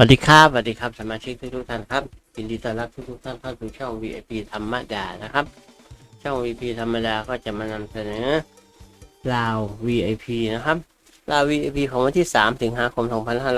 สวัสดีครับสวัสดีครับสมาชิกทุกท่านครับยินดีต้อนรับทุกท่านเข้าสู่ช่อง VIP ธรรมดานะครับ ช่อง VIP ธรรมดาก็จะมานำเสนอลาว VIP นะครับลาว VIP ของวันที่ 3 สิงหาคม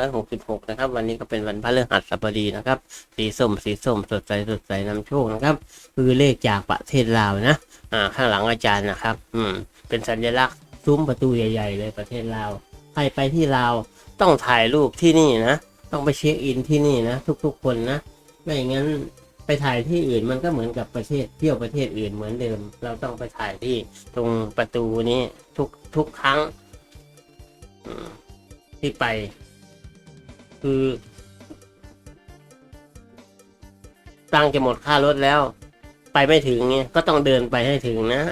2566 นะครับ วันนี้ก็เป็นวันพฤหัสบดีนะครับ สีส้มสีส้มสดใสสดใสนำโชคนะครับ คือเลขจากประเทศลาวนะอ่าข้างหลังอาจารย์นะครับ อืมเป็นสัญลักษณ์ซุ้มประตูใหญ่ ๆ เลยประเทศลาวใครไปที่ลาวต้องถ่ายรูปที่นี่นะ ต้องไปเช็คอินที่นี่นะ ทุกๆคนนะไม่อย่างนั้นไปถ่ายที่อื่นมันก็เหมือนกับประเทศเที่ยวประเทศอื่นเหมือนเดิม เราต้องไปถ่ายที่ตรงประตูนี้ทุกทุกครั้งที่ไป คือตังจะหมดค่ารถแล้ว ไปไม่ถึงเงี้ยก็ต้องเดินไปให้ถึงนะ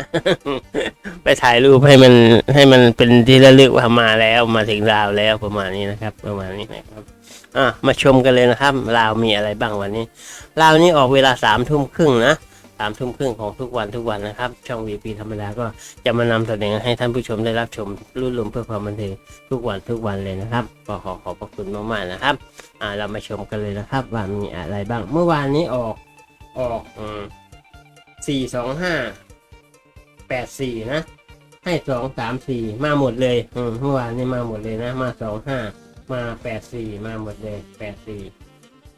ไปถ่ายรูปให้มันให้มันเป็นที่ระลึกว่ามาแล้วมาถึงลาวแล้วประมาณนี้นะครับ ประมาณนี้นะครับ อะมาชมกันเลยนะครับลาวมีอะไรบ้างวันนี้ลาวนี้ออกเวลาสามทุ่มครึ่งนะสามทุ่มครึ่งของทุกวันทุกวันนะครับ ช่อง VP ธรรมดาก็จะมานำเสนอให้ท่านผู้ชมได้รับชมรุ่นลมเพื่อความบันเทิงทุกวันทุกวันเลยนะครับก็ขอขอบพระคุณมากๆนะครับ อ่าเรามาชมกันเลยนะครับ ว่ามีอะไรบ้าง เมื่อวานนี้ออกออกสี่สองห้าแปดสี่นะให้สองสามสี่มาหมดเลยอืมเมื่อวานนี้มาหมดเลยนะ มาสองห้า มาแปดสี่มาหมดเลยแปดสี่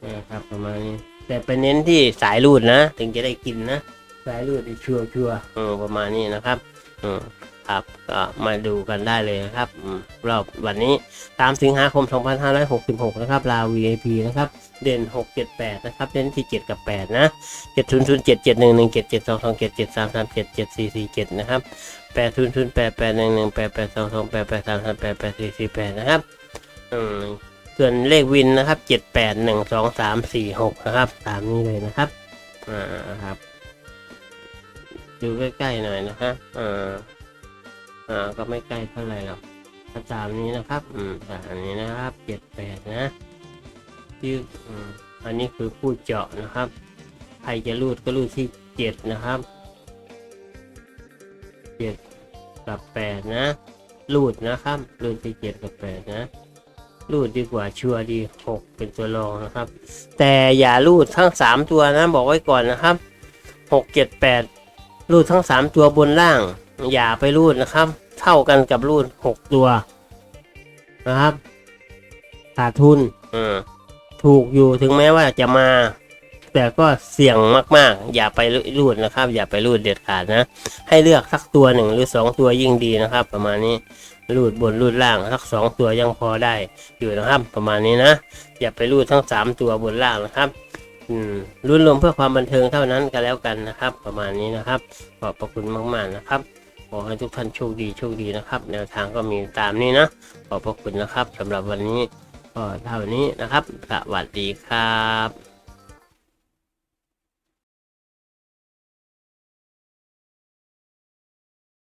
นะครับประมาณนี้แต่ไปเน้นที่สายรูดนะ ถึงจะได้กินนะ สายรูดที่ชัวร์ชัวร์ๆเออประมาณนี้นะครับอืมครับก็มาดูกันได้เลยนะครับอืมรอบวันนี้ตามสิงหาคม 2566 นะครับ ลาว VIP นะครับ เด่น 678 นะครับ เด่นที่ 7 กับ 8 นะ 700 7 7 1 1 7 7 2 2 7 7 3 3 7 7 4 4 7 นะครับ 800 8 8 1 1 8 8 2 2 8 8 3 3 8 8 4 4 8นะครับ อืมส่วนเลขวินนะครับเจ็ดแปดหนึ่งสองสามสี่หกนะครับ ตามนี้เลยนะครับ อ่าครับ ดูใกล้ๆหน่อยนะครับอ่าอ่าก็ไม่ใกล้เท่าไหร่หรอกก็ตามนี้นะครับ อืมตามนี้นะครับเจ็ดแปดนะที่อืมอันนี้คือคู่เจาะนะครับ ใครจะรูดก็รูดที่เจ็ดนะครับเจ็ดกับแปดนะรูดนะครับรูดที่เจ็ดกับแปดนะ รูดดีกว่าชัวร์ดีหกเป็นตัวรองนะครับ แต่อย่ารูดทั้งสามตัวนะบอกไว้ก่อนนะครับหกเจ็ดแปดรูดทั้งสามตัวบนล่าง อย่าไปรูดนะครับ เท่ากันกับรูดหกตัวนะครับขาดทุนอืมถูกอยู่ถึงแม้ว่าจะมา แต่ก็เสี่ยงมาก ๆ อย่าไปรูดนะครับ อย่าไปรูดเด็ดขาดนะ ให้เลือกสักตัวหนึ่งหรือสองตัวยิ่งดีนะครับ ประมาณนี้ รูดบนรูดล่างสักสองตัวยังพอได้อยู่นะครับประมาณนี้นะ อย่าไปรูดทั้งสามตัวบนล่างนะครับรุ่นรวมเพื่อความบันเทิงเท่านั้นก็แล้วกันนะครับ ประมาณนี้นะครับ ขอบพระคุณมากๆนะครับขอให้ทุกท่านโชคดีโชคดีนะครับ แนวทางก็มีตามนี้นะ ขอบพระคุณนะครับสำหรับวันนี้ก็เท่านี้นะครับ สวัสดีครับ